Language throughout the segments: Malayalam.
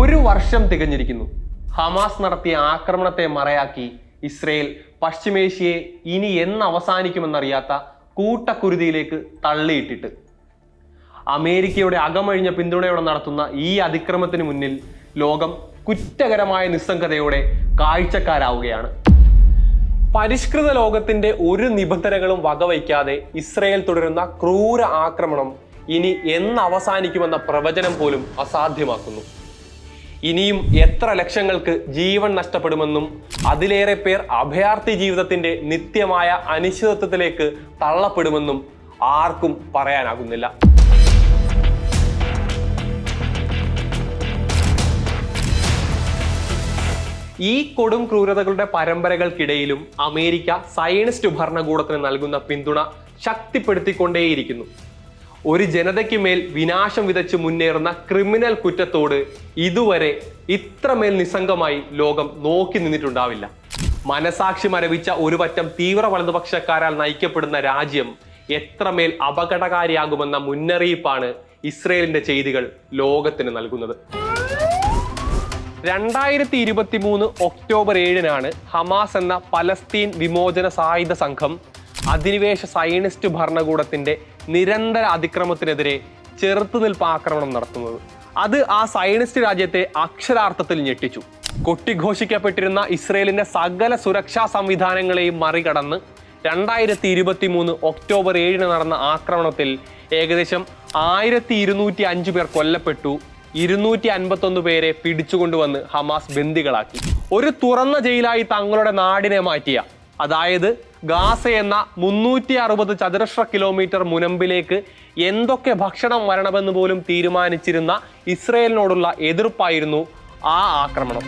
ഒരു വർഷം തികഞ്ഞിരിക്കുന്നു. ഹമാസ് നടത്തിയ ആക്രമണത്തെ മറയാക്കി ഇസ്രയേൽ പശ്ചിമേഷ്യയെ ഇനി എന്ന് അവസാനിക്കുമെന്നറിയാത്ത കൂട്ടക്കുരുതിയിലേക്ക് തള്ളിയിട്ടിട്ട്. അമേരിക്കയുടെ അകമഴിഞ്ഞ പിന്തുണയോടെ നടത്തുന്ന ഈ അതിക്രമത്തിന് മുന്നിൽ ലോകം കുറ്റകരമായ നിസ്സംഗതയോടെ കാഴ്ചക്കാരാവുകയാണ്. പരിഷ്കൃത ലോകത്തിന്റെ ഒരു നിബന്ധനകളും വകവയ്ക്കാതെ ഇസ്രയേൽ തുടരുന്ന ക്രൂര ആക്രമണം ഇനി എന്നവസാനിക്കുമെന്ന പ്രവചനം പോലും അസാധ്യമാക്കുന്നു. ഇനിയും എത്ര ലക്ഷങ്ങൾക്ക് ജീവൻ നഷ്ടപ്പെടുമെന്നും അതിലേറെ പേർ അഭയാർത്ഥി ജീവിതത്തിന്റെ നിത്യമായ അനിശ്ചിതത്വത്തിലേക്ക് തള്ളപ്പെടുമെന്നും ആർക്കും പറയാനാകുന്നില്ല. ഈ കൊടും ക്രൂരതകളുടെ പരമ്പരകൾക്കിടയിലും അമേരിക്ക സയനിസ്റ്റ് ഭരണകൂടത്തിന് നൽകുന്ന പിന്തുണ ശക്തിപ്പെടുത്തിക്കൊണ്ടേയിരിക്കുന്നു. ഒരു ജനതയ്ക്ക് മേൽ വിനാശം വിതച്ച് മുന്നേറുന്ന ക്രിമിനൽ കുറ്റത്തോട് ഇതുവരെ ഇത്രമേൽ നിസ്സംഗമായി ലോകം നോക്കി നിന്നിട്ടുണ്ടാവില്ല. മനസാക്ഷി മരവിച്ച ഒരു പറ്റം തീവ്ര വലതുപക്ഷക്കാരാൽ നയിക്കപ്പെടുന്ന രാജ്യം എത്രമേൽ അപകടകാരിയാകുമെന്ന മുന്നറിയിപ്പാണ് ഇസ്രയേലിന്റെ ചെയ്തികൾ ലോകത്തിന് നൽകുന്നത്. രണ്ടായിരത്തി ഇരുപത്തി മൂന്ന് ഒക്ടോബർ ഏഴിനാണ് ഹമാസ് എന്ന പലസ്തീൻ വിമോചന സായുധ സംഘം അധിനിവേശ സയനിസ്റ്റ് ഭരണകൂടത്തിന്റെ നിരന്തര അതിക്രമത്തിനെതിരെ ചെറുത്തുനിൽപ്പ് ആക്രമണം നടത്തുന്നത്. അത് ആ സയനിസ്റ്റ് രാജ്യത്തെ അക്ഷരാർത്ഥത്തിൽ ഞെട്ടിച്ചു. കൊട്ടിഘോഷിക്കപ്പെട്ടിരുന്ന ഇസ്രയേലിന്റെ സകല സുരക്ഷാ സംവിധാനങ്ങളെയും മറികടന്ന് രണ്ടായിരത്തി ഇരുപത്തി മൂന്ന് ഒക്ടോബർ ഏഴിന് നടന്ന ആക്രമണത്തിൽ ഏകദേശം ആയിരത്തി ഇരുന്നൂറ്റി അഞ്ച് പേർ കൊല്ലപ്പെട്ടു. ഇരുന്നൂറ്റി അൻപത്തൊന്ന് പേരെ പിടിച്ചുകൊണ്ടുവന്ന് ഹമാസ് ബന്ദികളാക്കി. ഒരു തുറന്ന ജയിലായി തങ്ങളുടെ നാടിനെ മാറ്റിയ അതായത് ഗാസ എന്ന മുന്നൂറ്റി അറുപത് ചതുരശ്ര കിലോമീറ്റർ മുനമ്പിലേക്ക് എന്തൊക്കെ ഭക്ഷണം വരണമെന്ന് പോലും തീരുമാനിച്ചിരുന്ന ഇസ്രയേലിനോടുള്ള എതിർപ്പായിരുന്നു ആ ആക്രമണം.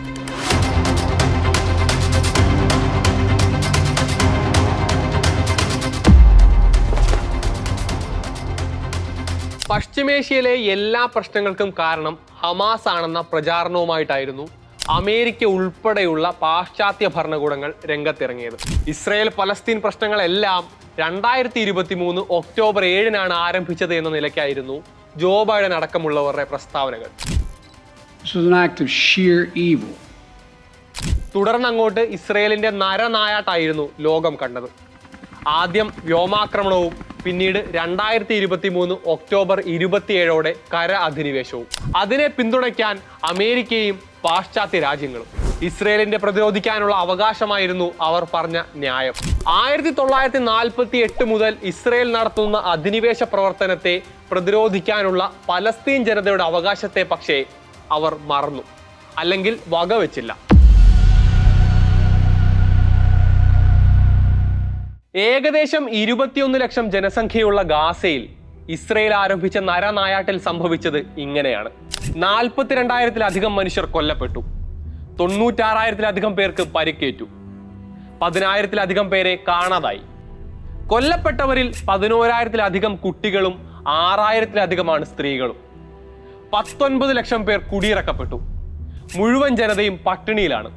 പശ്ചിമേഷ്യയിലെ എല്ലാ പ്രശ്നങ്ങൾക്കും കാരണം ഹമാസ് ആണെന്ന പ്രചാരണവുമായിട്ടായിരുന്നു അമേരിക്ക ഉൾപ്പെടെയുള്ള പാശ്ചാത്യ ഭരണകൂടങ്ങൾ രംഗത്തിറങ്ങിയത്. ഇസ്രയേൽ പലസ്തീൻ പ്രശ്നങ്ങളെല്ലാം രണ്ടായിരത്തി ഇരുപത്തി മൂന്ന് ഒക്ടോബർ ഏഴിനാണ് ആരംഭിച്ചത് എന്ന നിലയ്ക്കായിരുന്നു ജോ ബൈഡൻ അടക്കമുള്ളവരുടെ പ്രസ്താവനകൾ. തുടർന്ന് അങ്ങോട്ട് തുടർന്നങ്ങോട്ട് ഇസ്രയേലിന്റെ നരനായാട്ടായിരുന്നു ലോകം കണ്ടത്. ആദ്യം വ്യോമാക്രമണവും പിന്നീട് രണ്ടായിരത്തി ഇരുപത്തി മൂന്ന് ഒക്ടോബർ ഇരുപത്തിയേഴോടെ കര അധിനിവേശവും. അതിനെ പിന്തുണയ്ക്കാൻ അമേരിക്കയും പാശ്ചാത്യ രാജ്യങ്ങളും. ഇസ്രയേലിന്റെ പ്രതിരോധിക്കാനുള്ള അവകാശമായിരുന്നു അവർ പറഞ്ഞ ന്യായം. ആയിരത്തി തൊള്ളായിരത്തി നാൽപ്പത്തി എട്ട് മുതൽ ഇസ്രയേൽ നടത്തുന്ന അധിനിവേശ പ്രവർത്തനത്തെ പ്രതിരോധിക്കാനുള്ള പലസ്തീൻ ജനതയുടെ അവകാശത്തെ പക്ഷേ അവർ മറന്നു. അല്ലെങ്കിൽ വകവെച്ചില്ല. ഏകദേശം ഇരുപത്തിയൊന്ന് ലക്ഷം ജനസംഖ്യയുള്ള ഗാസയിൽ ഇസ്രയേൽ ആരംഭിച്ച നരനായാട്ടിൽ സംഭവിച്ചത് ഇങ്ങനെയാണ്. നാൽപ്പത്തിരണ്ടായിരത്തിലധികം മനുഷ്യർ കൊല്ലപ്പെട്ടു. തൊണ്ണൂറ്റാറായിരത്തിലധികം പേർക്ക് പരിക്കേറ്റു. പതിനായിരത്തിലധികം പേരെ കാണാതായി. കൊല്ലപ്പെട്ടവരിൽ പതിനോരായിരത്തിലധികം കുട്ടികളും ആറായിരത്തിലധികമാണ് സ്ത്രീകളും. പത്തൊൻപത് ലക്ഷം പേർ കുടിയിറക്കപ്പെട്ടു. മുഴുവൻ ജനതയും പട്ടിണിയിലാണ്.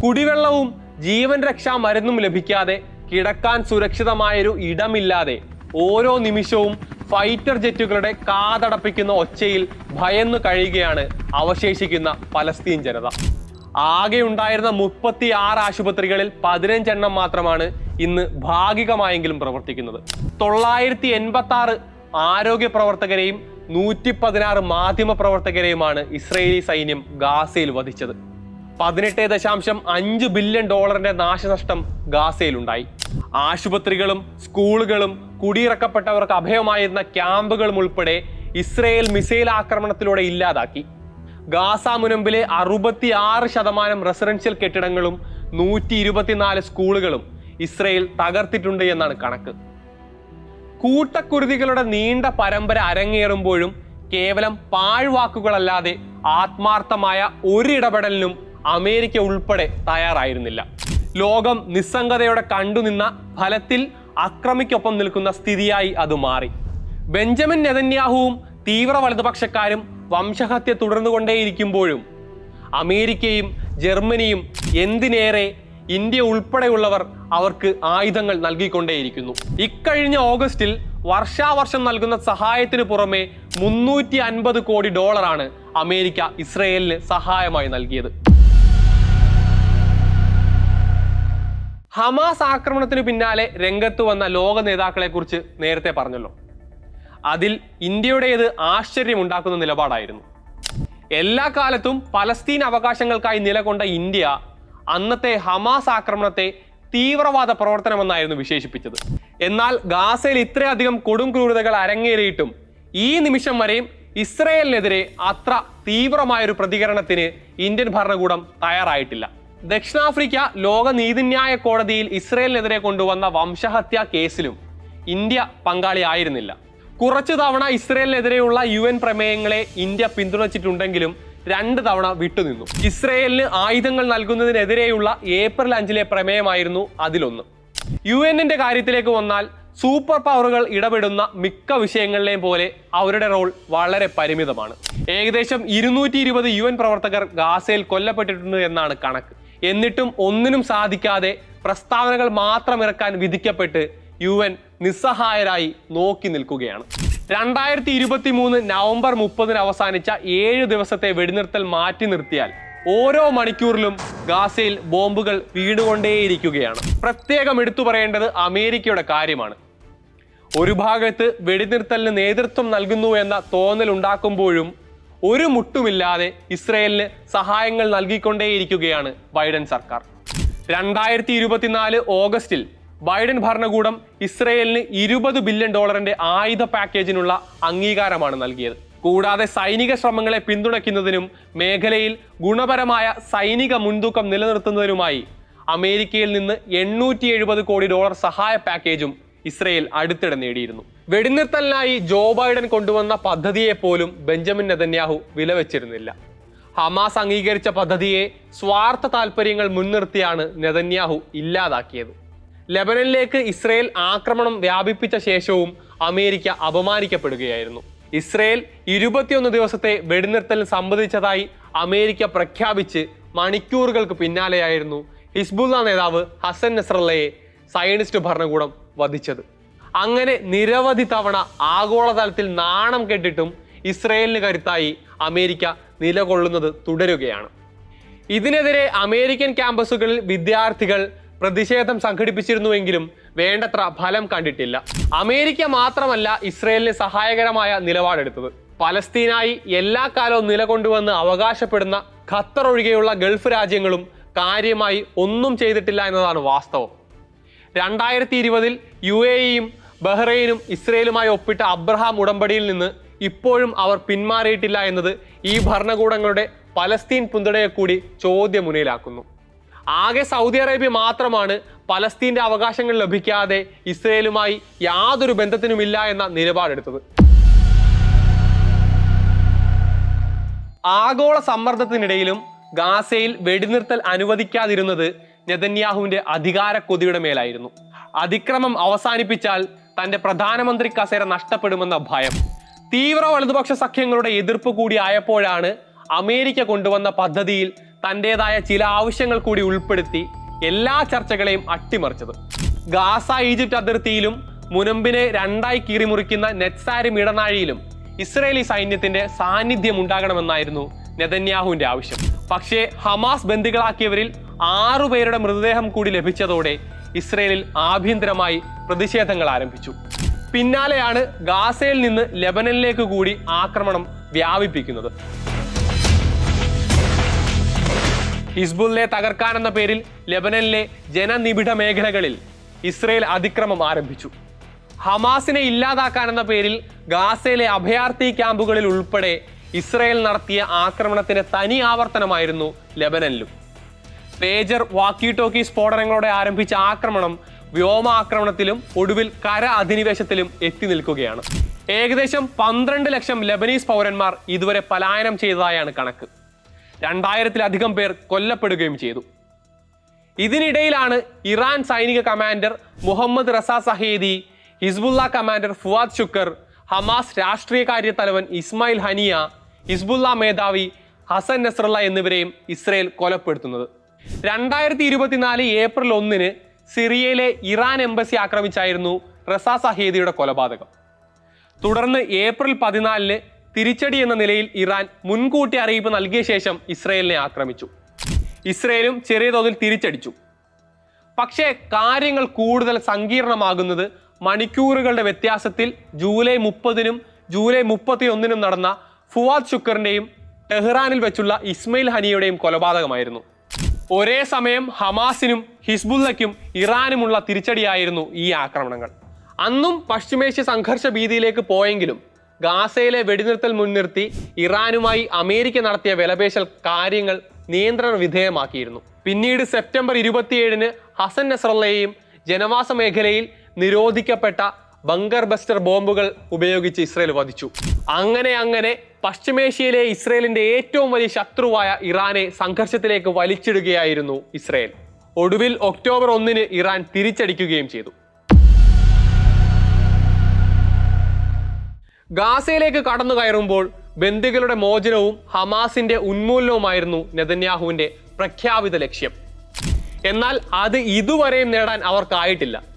കുടിവെള്ളവും ജീവൻ രക്ഷാ മരുന്നും ലഭിക്കാതെ കിടക്കാൻ സുരക്ഷിതമായൊരു ഇടമില്ലാതെ ഓരോ നിമിഷവും ഫൈറ്റർ ജെറ്റുകളുടെ കാതടപ്പിക്കുന്ന ഒച്ചയിൽ ഭയന്നു കഴിയുകയാണ് അവശേഷിക്കുന്ന പലസ്തീൻ ജനത. ആകെ ഉണ്ടായിരുന്ന മുപ്പത്തി ആറ് ആശുപത്രികളിൽ പതിനഞ്ചെണ്ണം മാത്രമാണ് ഇന്ന് ഭാഗികമായെങ്കിലും പ്രവർത്തിക്കുന്നത്. തൊള്ളായിരത്തി എൺപത്തി ആറ് ആരോഗ്യ പ്രവർത്തകരെയും നൂറ്റി പതിനാറ് മാധ്യമ പ്രവർത്തകരെയുമാണ് ഇസ്രയേലി സൈന്യം ഗാസയിൽ വധിച്ചത്. പതിനെട്ട് ദശാംശം അഞ്ച് ബില്യൺ ഡോളറിന്റെ നാശനഷ്ടം ഗാസയിലുണ്ടായി. ആശുപത്രികളും സ്കൂളുകളും കുടിയിറക്കപ്പെട്ടവർക്ക് അഭയമായിരുന്ന ക്യാമ്പുകളും ഉൾപ്പെടെ ഇസ്രയേൽ മിസൈൽ ആക്രമണത്തിലൂടെ ഇല്ലാതാക്കി. ഗാസ മുനമ്പിലെ അറുപത്തി ആറ് ശതമാനം റെസിഡൻഷ്യൽ കെട്ടിടങ്ങളും നൂറ്റി ഇരുപത്തിനാല് സ്കൂളുകളും ഇസ്രയേൽ തകർത്തിട്ടുണ്ട് എന്നാണ് കണക്ക്. കൂട്ടക്കുരുതികളുടെ നീണ്ട പരമ്പര അരങ്ങേറുമ്പോഴും കേവലം പാഴ്വാക്കുകളല്ലാതെ ആത്മാർത്ഥമായ ഒരിടപെടലിനും അമേരിക്ക ഉൾപ്പെടെ തയ്യാറായിരുന്നില്ല. ലോകം നിസ്സംഗതയോടെ കണ്ടുനിന്ന ഫലത്തിൽ അക്രമിക്കൊപ്പം നിൽക്കുന്ന സ്ഥിതിയായി അത് മാറി. ബെഞ്ചമിൻ നെതന്യാഹുവും തീവ്ര വലതുപക്ഷക്കാരും വംശഹത്യ തുടർന്നുകൊണ്ടേയിരിക്കുമ്പോഴും അമേരിക്കയും ജർമ്മനിയും എന്തിനേറെ ഇന്ത്യ ഉൾപ്പെടെയുള്ളവർ അവർക്ക് ആയുധങ്ങൾ നൽകിക്കൊണ്ടേയിരിക്കുന്നു. ഇക്കഴിഞ്ഞ ഓഗസ്റ്റിൽ വർഷാവർഷം നൽകുന്ന സഹായത്തിന് പുറമെ മുന്നൂറ്റി അൻപത് കോടി ഡോളറാണ് അമേരിക്ക ഇസ്രയേലിന് സഹായമായി നൽകിയത്. ഹമാസ് ആക്രമണത്തിന് പിന്നാലെ രംഗത്ത് വന്ന ലോക നേതാക്കളെ കുറിച്ച് നേരത്തെ പറഞ്ഞല്ലോ. അതിൽ ഇന്ത്യയുടേത് ആശ്ചര്യമുണ്ടാക്കുന്ന നിലപാടായിരുന്നു. എല്ലാ കാലത്തും പലസ്തീൻ അവകാശങ്ങൾക്കായി നിലകൊണ്ട ഇന്ത്യ അന്നത്തെ ഹമാസ് ആക്രമണത്തെ തീവ്രവാദ പ്രവർത്തനമെന്നായിരുന്നു വിശേഷിപ്പിച്ചത്. എന്നാൽ ഗാസയിൽ ഇത്രയധികം കൊടും ക്രൂരതകൾ അരങ്ങേറിയിട്ടും ഈ നിമിഷം വരെയും ഇസ്രയേലിനെതിരെ അത്ര തീവ്രമായൊരു പ്രതികരണത്തിന് ഇന്ത്യൻ ഭരണകൂടം തയ്യാറായിട്ടില്ല. ദക്ഷിണാഫ്രിക്ക ലോക നീതിന്യായ കോടതിയിൽ ഇസ്രയേലിനെതിരെ കൊണ്ടുവന്ന വംശഹത്യാ കേസിലും ഇന്ത്യ പങ്കാളിയായിരുന്നില്ല. കുറച്ചു തവണ ഇസ്രയേലിനെതിരെയുള്ള യു എൻ പ്രമേയങ്ങളെ ഇന്ത്യ പിന്തുണച്ചിട്ടുണ്ടെങ്കിലും രണ്ട് തവണ വിട്ടുനിന്നു. ഇസ്രയേലിന് ആയുധങ്ങൾ നൽകുന്നതിനെതിരെയുള്ള ഏപ്രിൽ അഞ്ചിലെ പ്രമേയമായിരുന്നു അതിലൊന്ന്. യു എന്നിന്റെ കാര്യത്തിലേക്ക് വന്നാൽ സൂപ്പർ പവറുകൾ ഇടപെടുന്ന മിക്ക വിഷയങ്ങളിലെയും പോലെ അവരുടെ റോൾ വളരെ പരിമിതമാണ്. ഏകദേശം ഇരുന്നൂറ്റി ഇരുപത് യു എൻ പ്രവർത്തകർ ഗാസയിൽ കൊല്ലപ്പെട്ടിട്ടുണ്ട് എന്നാണ് കണക്ക്. എന്നിട്ടും ഒന്നിനും സാധിക്കാതെ പ്രസ്താവനകൾ മാത്രം ഇറക്കാൻ വിധിക്കപ്പെട്ട് യു എൻ നിസ്സഹായരായി നോക്കി നിൽക്കുകയാണ്. രണ്ടായിരത്തി ഇരുപത്തി മൂന്ന് നവംബർ മുപ്പതിന് അവസാനിച്ച ഏഴ് ദിവസത്തെ വെടിനിർത്തൽ മാറ്റി നിർത്തിയാൽ ഓരോ മണിക്കൂറിലും ഗാസയിൽ ബോംബുകൾ വീണുകൊണ്ടേയിരിക്കുകയാണ്. പ്രത്യേകം എടുത്തു പറയേണ്ടത് അമേരിക്കയുടെ കാര്യമാണ്. ഒരു ഭാഗത്ത് വെടിനിർത്തലിന് നേതൃത്വം നൽകുന്നു എന്ന തോന്നൽ ഉണ്ടാക്കുമ്പോഴും ഒരു മുട്ടുമില്ലാതെ ഇസ്രയേലിന് സഹായങ്ങൾ നൽകിക്കൊണ്ടേയിരിക്കുകയാണ് ബൈഡൻ സർക്കാർ. രണ്ടായിരത്തി ഇരുപത്തിനാല് ഓഗസ്റ്റിൽ ബൈഡൻ ഭരണകൂടം ഇസ്രയേലിന് ഇരുപത് ബില്യൺ ഡോളറിന്റെ ആയുധ പാക്കേജിനുള്ള അംഗീകാരമാണ് നൽകിയത്. കൂടാതെ സൈനിക ശ്രമങ്ങളെ പിന്തുണയ്ക്കുന്നതിനും മേഖലയിൽ ഗുണപരമായ സൈനിക മുൻതൂക്കം നിലനിർത്തുന്നതിനുമായി അമേരിക്കയിൽ നിന്ന് എണ്ണൂറ്റി കോടി ഡോളർ സഹായ പാക്കേജും ഇസ്രയേൽ അടുത്തിടെ നേടിയിരുന്നു. വെടിനിർത്തലിനായി ജോ ബൈഡൻ കൊണ്ടുവന്ന പദ്ധതിയെ പോലും ബെഞ്ചമിൻ നെതന്യാഹു വിലവെച്ചിരുന്നില്ല. ഹമാസ് അംഗീകരിച്ച പദ്ധതിയെ സ്വാർത്ഥ താൽപ്പര്യങ്ങൾ മുൻനിർത്തിയാണ് നെതന്യാഹു ഇല്ലാതാക്കിയത്. ലെബനനിലേക്ക് ഇസ്രയേൽ ആക്രമണം വ്യാപിപ്പിച്ച ശേഷവും അമേരിക്ക അപമാനിക്കപ്പെടുകയായിരുന്നു. ഇസ്രയേൽ ഇരുപത്തിയൊന്ന് ദിവസത്തെ വെടിനിർത്തൽ സംബന്ധിച്ചതായി അമേരിക്ക പ്രഖ്യാപിച്ച് മണിക്കൂറുകൾക്ക് പിന്നാലെയായിരുന്നു ഹിസ്ബുല്ല നേതാവ് ഹസൻ നസ്രല്ലയെ സയനിസ്റ്റ് ഭരണകൂടം വധിച്ചത്. അങ്ങനെ നിരവധി തവണ ആഗോളതലത്തിൽ നാണം കെട്ടിട്ടും ഇസ്രയേലിന് കരുത്തായി അമേരിക്ക നിലകൊള്ളുന്നത് തുടരുകയാണ്. ഇതിനെതിരെ അമേരിക്കൻ ക്യാമ്പസുകളിൽ വിദ്യാർത്ഥികൾ പ്രതിഷേധം സംഘടിപ്പിച്ചിരുന്നുവെങ്കിലും വേണ്ടത്ര ഫലം കണ്ടിട്ടില്ല. അമേരിക്ക മാത്രമല്ല ഇസ്രയേലിന് സഹായകരമായ നിലപാടെടുത്തത്. പലസ്തീനായി എല്ലാ കാലവും നിലകൊണ്ടുവന്ന് അവകാശപ്പെടുന്ന ഖത്തർ ഒഴികെയുള്ള ഗൾഫ് രാജ്യങ്ങളും കാര്യമായി ഒന്നും ചെയ്തിട്ടില്ല എന്നതാണ് വാസ്തവം. രണ്ടായിരത്തി ഇരുപതിൽ യു എ ഇയും ബഹ്റൈനും ഇസ്രയേലുമായി ഒപ്പിട്ട അബ്രഹാം ഉടമ്പടിയിൽ നിന്ന് ഇപ്പോഴും അവർ പിന്മാറിയിട്ടില്ല എന്നത് ഈ ഭരണകൂടങ്ങളുടെ പലസ്തീൻ പിന്തുണയെ കൂടി ചോദ്യമുനയിലാക്കുന്നു. ആകെ സൗദി അറേബ്യ മാത്രമാണ് പലസ്തീന്റെ അവകാശങ്ങൾ ലഭിക്കാതെ ഇസ്രയേലുമായി യാതൊരു ബന്ധത്തിനുമില്ല എന്ന നിലപാടെടുത്തത്. ആഗോള സമ്മർദ്ദത്തിനിടയിലും ഗാസയിൽ വെടിനിർത്തൽ അനുവദിക്കാതിരുന്നത് നെതന്യാഹുവിന്റെ അധികാര കൊതിയുടെ മേലായിരുന്നു. അതിക്രമം അവസാനിപ്പിച്ചാൽ തന്റെ പ്രധാനമന്ത്രി കസേര നഷ്ടപ്പെടുമെന്ന ഭയം. തീവ്ര വലതുപക്ഷ സഖ്യങ്ങളുടെ എതിർപ്പ് കൂടി ആയപ്പോഴാണ് അമേരിക്ക കൊണ്ടുവന്ന പദ്ധതിയിൽ തന്റേതായ ചില ആവശ്യങ്ങൾ കൂടി ഉൾപ്പെടുത്തി എല്ലാ ചർച്ചകളെയും അട്ടിമറിച്ചത്. ഗാസ ഈജിപ്റ്റ് അതിർത്തിയിലും മുനമ്പിനെ രണ്ടായി കീറിമുറിക്കുന്ന നെറ്റ്സാരും ഇടനാഴിയിലും ഇസ്രയേലി സൈന്യത്തിന്റെ സാന്നിധ്യം ഉണ്ടാകണമെന്നായിരുന്നു നെതന്യാഹുവിന്റെ ആവശ്യം. പക്ഷേ ഹമാസ് ബന്ദികളാക്കിയവരിൽ ആറു പേരുടെ മൃതദേഹം കൂടി ലഭിച്ചതോടെ ഇസ്രയേലിൽ ആഭ്യന്തരമായി പ്രതിഷേധങ്ങൾ ആരംഭിച്ചു. പിന്നാലെയാണ് ഗാസയിൽ നിന്ന് ലെബനനിലേക്ക് കൂടി ആക്രമണം വ്യാപിപ്പിക്കുന്നത്. ഹിസ്ബുലിനെ തകർക്കാനെന്ന പേരിൽ ലെബനനിലെ ജനനിബിഡ മേഖലകളിൽ ഇസ്രയേൽ അതിക്രമം ആരംഭിച്ചു. ഹമാസിനെ ഇല്ലാതാക്കാനെന്ന പേരിൽ ഗാസയിലെ അഭയാർത്ഥി ക്യാമ്പുകളിൽ ഉൾപ്പെടെ ഇസ്രയേൽ നടത്തിയ ആക്രമണത്തിന്റെ തനി ആവർത്തനമായിരുന്നു ലെബനനിലും. പേജർ വാക്കി ടോക്കി സ്ഫോടനങ്ങളോടെ ആരംഭിച്ച ആക്രമണം വ്യോമാക്രമണത്തിലും ഒടുവിൽ കര അധിനിവേശത്തിലും എത്തി നിൽക്കുകയാണ്. ഏകദേശം പന്ത്രണ്ട് ലക്ഷം ലബനീസ് പൗരന്മാർ ഇതുവരെ പലായനം ചെയ്തതായാണ് കണക്ക്. രണ്ടായിരത്തിലധികം പേർ കൊല്ലപ്പെടുകയും ചെയ്തു. ഇതിനിടയിലാണ് ഇറാൻ സൈനിക commander Mohammad Reza Zahedi Hezbollah commander Fuad Shukr Hamas രാഷ്ട്രീയ തലവൻ ഇസ്മായിൽ ഹനിയ ഹിസ്ബുല്ല മേധാവി ഹസൻ നസ്രല്ല എന്നിവരെയും ഇസ്രയേൽ കൊലപ്പെടുത്തുന്നത്. രണ്ടായിരത്തി ഇരുപത്തിനാല് ഏപ്രിൽ ഒന്നിന് സിറിയയിലെ ഇറാൻ എംബസി ആക്രമിച്ചായിരുന്നു റസാ സഹേദിയുടെ കൊലപാതകം. തുടർന്ന് ഏപ്രിൽ പതിനാലിന് തിരിച്ചടി എന്ന നിലയിൽ ഇറാൻ മുൻകൂട്ടി അറിയിപ്പ് നൽകിയ ശേഷം ഇസ്രയേലിനെ ആക്രമിച്ചു. ഇസ്രയേലും ചെറിയ തോതിൽ തിരിച്ചടിച്ചു. പക്ഷേ കാര്യങ്ങൾ കൂടുതൽ സങ്കീർണമാകുന്നത് മണിക്കൂറുകളുടെ വ്യത്യാസത്തിൽ ജൂലൈ മുപ്പതിനും ജൂലൈ മുപ്പത്തി ഒന്നിനും നടന്ന ഫുവാദ് ശുക്കറിന്റെയും ടെഹ്റാനിൽ വെച്ചുള്ള ഇസ്മയിൽ ഹനിയുടെയും കൊലപാതകമായിരുന്നു. ഒരേ സമയം ഹമാസിനും ഹിസ്ബുല്ലയ്ക്കും ഇറാനുമുള്ള തിരിച്ചടിയായിരുന്നു ഈ ആക്രമണങ്ങൾ. അന്നും പശ്ചിമേഷ്യ സംഘർഷ ഭീതിയിലേക്ക് പോയെങ്കിലും ഗാസയിലെ വെടിനിർത്തൽ മുൻനിർത്തി ഇറാനുമായി അമേരിക്ക നടത്തിയ വിലപേശൽ കാര്യങ്ങൾ നിയന്ത്രണ വിധേയമാക്കിയിരുന്നു. പിന്നീട് സെപ്റ്റംബർ ഇരുപത്തിയേഴിന് ഹസൻ നസ്രല്ലയെയും ജനവാസ മേഖലയിൽ നിരോധിക്കപ്പെട്ട ബങ്കർ ബസ്റ്റർ ബോംബുകൾ ഉപയോഗിച്ച് ഇസ്രയേൽ വധിച്ചു. അങ്ങനെ അങ്ങനെ പശ്ചിമേഷ്യയിലെ ഇസ്രയേലിന്റെ ഏറ്റവും വലിയ ശത്രുവായ ഇറാനെ സംഘർഷത്തിലേക്ക് വലിച്ചിടുകയായിരുന്നു ഇസ്രയേൽ. ഒടുവിൽ ഒക്ടോബർ ഒന്നിന് ഇറാൻ തിരിച്ചടിക്കുകയും ചെയ്തു. ഗാസയിലേക്ക് കടന്നു കയറുമ്പോൾ ബന്ദികളുടെ മോചനവും ഹമാസിന്റെ ഉന്മൂലനവുമായിരുന്നു നെതന്യാഹുവിന്റെ പ്രഖ്യാപിത ലക്ഷ്യം. എന്നാൽ അത് ഇതുവരെയും നേടാൻ അവർക്കായിട്ടില്ല.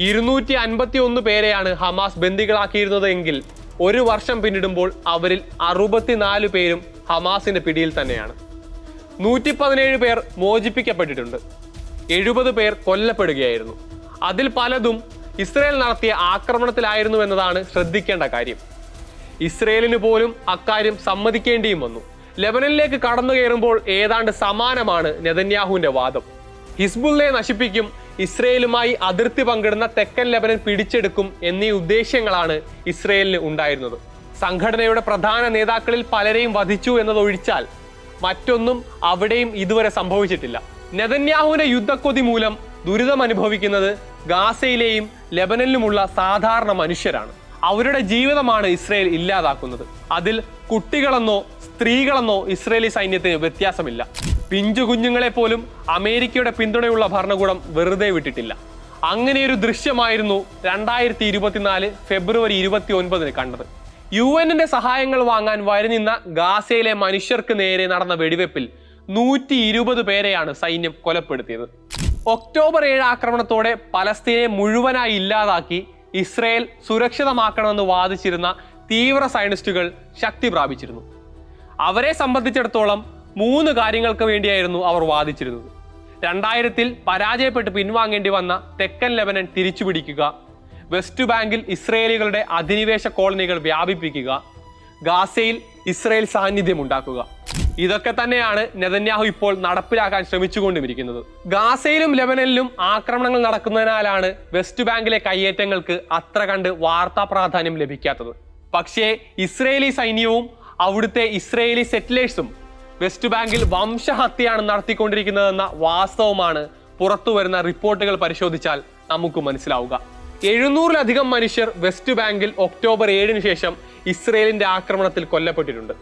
ഇരുന്നൂറ്റി അൻപത്തി ഒന്ന് പേരെയാണ് ഹമാസ് ബന്ദികളാക്കിയിരുന്നത് എങ്കിൽ ഒരു വർഷം പിന്നിടുമ്പോൾ അവരിൽ അറുപത്തിനാല് പേരും ഹമാസിന്റെ പിടിയിൽ തന്നെയാണ്. നൂറ്റി പതിനേഴ് പേർ മോചിപ്പിക്കപ്പെട്ടിട്ടുണ്ട്. എഴുപത് പേർ കൊല്ലപ്പെടുകയായിരുന്നു. അതിൽ പലതും ഇസ്രയേൽ നടത്തിയ ആക്രമണത്തിലായിരുന്നു എന്നതാണ് ശ്രദ്ധിക്കേണ്ട കാര്യം. ഇസ്രയേലിന് പോലും അക്കാര്യം സമ്മതിക്കേണ്ടിയും വന്നു. ലെബനനിലേക്ക് കടന്നു കയറുമ്പോൾ ഏതാണ്ട് സമാനമാണ് നെതന്യാഹുവിന്റെ വാദം. ഹിസ്ബുള്ളയെ നശിപ്പിക്കും ഇസ്രയേലുമായി അതിർത്തി പങ്കിടുന്ന തെക്കൻ ലെബനൻ പിടിച്ചെടുക്കും എന്നീ ഉദ്ദേശ്യങ്ങളാണ് ഇസ്രയേലിന് ഉണ്ടായിരുന്നത്. സംഘടനയുടെ പ്രധാന നേതാക്കളിൽ പലരെയും വധിച്ചു എന്നതൊഴിച്ചാൽ മറ്റൊന്നും അവിടെയും ഇതുവരെ സംഭവിച്ചിട്ടില്ല. നെതന്യാഹുവിന്റെ യുദ്ധക്കൊതി മൂലം ദുരിതം അനുഭവിക്കുന്നത് ഗാസയിലെയും ലെബനനിലുമുള്ള സാധാരണ മനുഷ്യരാണ്. അവരുടെ ജീവിതമാണ് ഇസ്രയേൽ ഇല്ലാതാക്കുന്നത്. അതിൽ കുട്ടികളെന്നോ സ്ത്രീകളെന്നോ ഇസ്രയേലി സൈന്യത്തിന് വ്യത്യാസമില്ല. പിഞ്ചു കുഞ്ഞുങ്ങളെ പോലും അമേരിക്കയുടെ പിന്തുണയുള്ള ഭരണകൂടം വെറുതെ വിട്ടിട്ടില്ല. അങ്ങനെയൊരു ദൃശ്യമായിരുന്നു രണ്ടായിരത്തി ഇരുപത്തിനാല് ഫെബ്രുവരി ഇരുപത്തി ഒൻപതിന് കണ്ടത്. യു എന്നിന്റെ സഹായങ്ങൾ വാങ്ങാൻ വരുനിന്ന ഗാസയിലെ മനുഷ്യർക്ക് നേരെ നടന്ന വെടിവെപ്പിൽ നൂറ്റി ഇരുപത് പേരെയാണ് സൈന്യം കൊലപ്പെടുത്തിയത്. ഒക്ടോബർ ഏഴ് ആക്രമണത്തോടെ പലസ്തീനെ മുഴുവനായി ഇല്ലാതാക്കി ഇസ്രയേൽ സുരക്ഷിതമാക്കണമെന്ന് വാദിച്ചിരുന്ന തീവ്ര സയനിസ്റ്റുകൾ ശക്തി പ്രാപിച്ചിരുന്നു. അവരെ സംബന്ധിച്ചിടത്തോളം മൂന്ന് കാര്യങ്ങൾക്ക് വേണ്ടിയായിരുന്നു അവർ വാദിച്ചിരുന്നത്. രണ്ടായിരത്തിൽ പരാജയപ്പെട്ട് പിൻവാങ്ങേണ്ടി വന്ന തെക്കൻ ലെബനൻ തിരിച്ചുപിടിക്കുക വെസ്റ്റ് ബാങ്കിൽ ഇസ്രയേലികളുടെ അധിനിവേശ കോളനികൾ വ്യാപിപ്പിക്കുക ഗാസയിൽ ഇസ്രയേൽ സാന്നിധ്യം ഉണ്ടാക്കുക ഇതൊക്കെ തന്നെയാണ് നെതന്യാഹു ഇപ്പോൾ നടപ്പിലാക്കാൻ ശ്രമിച്ചുകൊണ്ടിരിക്കുന്നത്. ഗാസയിലും ലെബനനിലും ആക്രമണങ്ങൾ നടക്കുന്നതിനാലാണ് വെസ്റ്റ് ബാങ്കിലെ കയ്യേറ്റങ്ങൾക്ക് അത്ര കണ്ട് വാർത്താ പ്രാധാന്യം ലഭിക്കാത്തത്. പക്ഷേ ഇസ്രയേലി സൈന്യവും അവിടുത്തെ ഇസ്രയേലി സെറ്റിലേഴ്സും വെസ്റ്റ് ബാങ്കിൽ വംശഹത്യയാണ് നടത്തിക്കൊണ്ടിരിക്കുന്നതെന്ന വാസ്തവമാണ് പുറത്തു വരുന്ന റിപ്പോർട്ടുകൾ പരിശോധിച്ചാൽ നമുക്ക് മനസ്സിലാവുക. എഴുന്നൂറിലധികം മനുഷ്യർ വെസ്റ്റ് ബാങ്കിൽ ഒക്ടോബർ ഏഴിന് ശേഷം ഇസ്രയേലിന്റെ ആക്രമണത്തിൽ കൊല്ലപ്പെട്ടിട്ടുണ്ട്.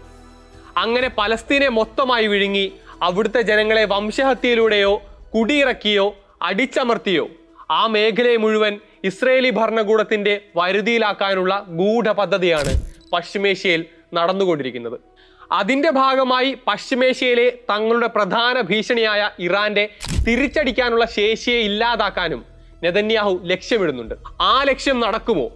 അങ്ങനെ പലസ്തീനെ മൊത്തമായി വിഴുങ്ങി അവിടുത്തെ ജനങ്ങളെ വംശഹത്യയിലൂടെയോ കുടിയിറക്കിയോ അടിച്ചമർത്തിയോ ആ മേഖലയെ മുഴുവൻ ഇസ്രയേലി ഭരണകൂടത്തിന്റെ വരുതിയിലാക്കാനുള്ള ഗൂഢ പദ്ധതിയാണ് പശ്ചിമേഷ്യയിൽ നടന്നുകൊണ്ടിരിക്കുന്നത്. അതിന്റെ ഭാഗമായി പശ്ചിമേഷ്യയിലെ തങ്ങളുടെ പ്രധാന ഭീഷണിയായ ഇറാന്റെ തിരിച്ചടിക്കാനുള്ള ശേഷിയെ ഇല്ലാതാക്കാനും നെതന്യാഹു ലക്ഷ്യമിടുന്നുണ്ട്. ആ ലക്ഷ്യം നടക്കുമോ?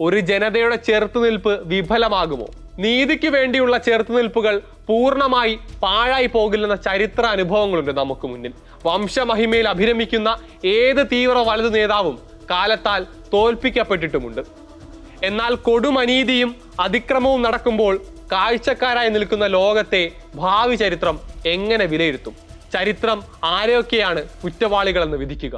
ഒരു ജനതയുടെ ചെറുത്തുനിൽപ്പ് വിഫലമാകുമോ? നീതിക്ക് വേണ്ടിയുള്ള ചെറുത്തുനിൽപ്പുകൾ പൂർണമായി പാഴായി പോകില്ലെന്ന ചരിത്ര അനുഭവങ്ങളുണ്ട് നമുക്ക് മുന്നിൽ. വംശമഹിമയിൽ അഭിരമിക്കുന്ന ഏത് തീവ്ര വലതു നേതാവും കാലത്താൽ തോൽപ്പിക്കപ്പെട്ടിട്ടുമുണ്ട്. എന്നാൽ കൊടുമനീതിയും അതിക്രമവും നടക്കുമ്പോൾ കാഴ്ചക്കാരായി നിൽക്കുന്ന ലോകത്തെ ഭാവി ചരിത്രം എങ്ങനെ വിലയിരുത്തും? ചരിത്രം ആരെയൊക്കെയാണ് കുറ്റവാളികളെന്ന് വിധിക്കുക?